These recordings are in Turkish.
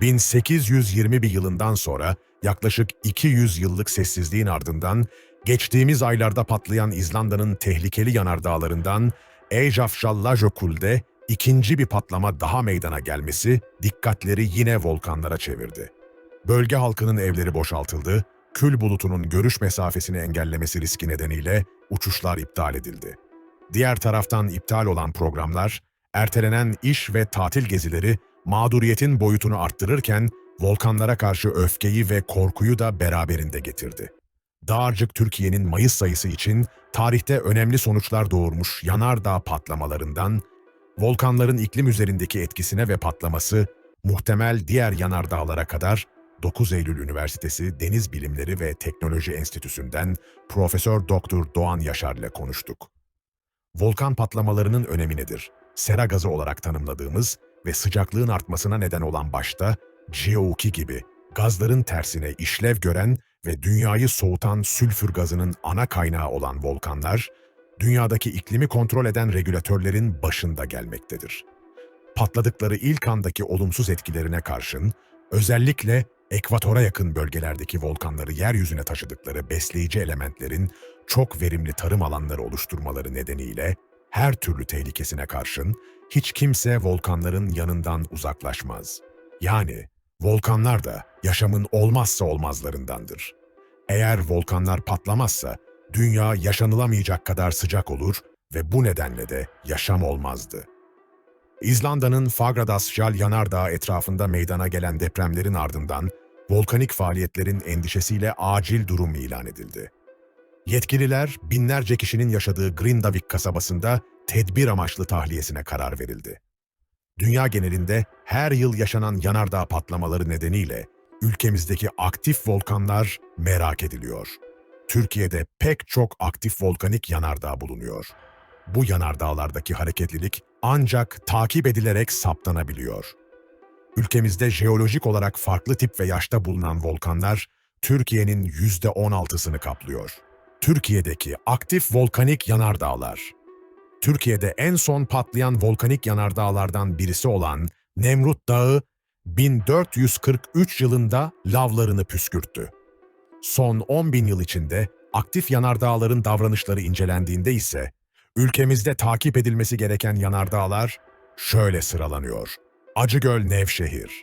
1821 yılından sonra yaklaşık 200 yıllık sessizliğin ardından geçtiğimiz aylarda patlayan İzlanda'nın tehlikeli yanardağlarından Eyjafjallajökull'de ikinci bir patlama daha meydana gelmesi dikkatleri yine volkanlara çevirdi. Bölge halkının evleri boşaltıldı, kül bulutunun görüş mesafesini engellemesi riski nedeniyle uçuşlar iptal edildi. Diğer taraftan iptal olan programlar, ertelenen iş ve tatil gezileri mağduriyetin boyutunu arttırırken volkanlara karşı öfkeyi ve korkuyu da beraberinde getirdi. Dağarcık Türkiye'nin Mayıs sayısı için tarihte önemli sonuçlar doğurmuş yanardağ patlamalarından, volkanların iklim üzerindeki etkisine ve patlaması, muhtemel diğer yanardağlara kadar 9 Eylül Üniversitesi Deniz Bilimleri ve Teknoloji Enstitüsü'nden Profesör Doktor Doğan Yaşar ile konuştuk. Volkan patlamalarının önemi nedir? Sera gazı olarak tanımladığımız ve sıcaklığın artmasına neden olan başta CO2 gibi gazların tersine işlev gören ve dünyayı soğutan sülfür gazının ana kaynağı olan volkanlar, dünyadaki iklimi kontrol eden regülatörlerin başında gelmektedir. Patladıkları ilk andaki olumsuz etkilerine karşın, özellikle ekvatora yakın bölgelerdeki volkanları yeryüzüne taşıdıkları besleyici elementlerin çok verimli tarım alanları oluşturmaları nedeniyle her türlü tehlikesine karşın hiç kimse volkanların yanından uzaklaşmaz. Yani volkanlar da yaşamın olmazsa olmazlarındandır. Eğer volkanlar patlamazsa dünya yaşanılamayacak kadar sıcak olur ve bu nedenle de yaşam olmazdı. İzlanda'nın Fagradalsfjall yanardağı etrafında meydana gelen depremlerin ardından volkanik faaliyetlerin endişesiyle acil durum ilan edildi. Yetkililer binlerce kişinin yaşadığı Grindavik kasabasında tedbir amaçlı tahliyesine karar verildi. Dünya genelinde her yıl yaşanan yanardağ patlamaları nedeniyle ülkemizdeki aktif volkanlar merak ediliyor. Türkiye'de pek çok aktif volkanik yanardağ bulunuyor. Bu yanardağlardaki hareketlilik ancak takip edilerek saptanabiliyor. Ülkemizde jeolojik olarak farklı tip ve yaşta bulunan volkanlar Türkiye'nin %16'sını kaplıyor. Türkiye'deki aktif volkanik yanardağlar. Türkiye'de en son patlayan volkanik yanardağlardan birisi olan Nemrut Dağı 1443 yılında lavlarını püskürttü. Son 10 bin yıl içinde aktif yanardağların davranışları incelendiğinde ise ülkemizde takip edilmesi gereken yanardağlar şöyle sıralanıyor. Acıgöl Nevşehir,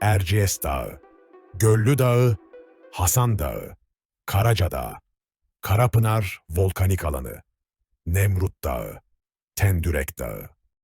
Erciyes Dağı, Göllü Dağı, Hasan Dağı, Karaca Dağı, Karapınar Volkanik Alanı, Nemrut Dağı, Tendürek Dağı.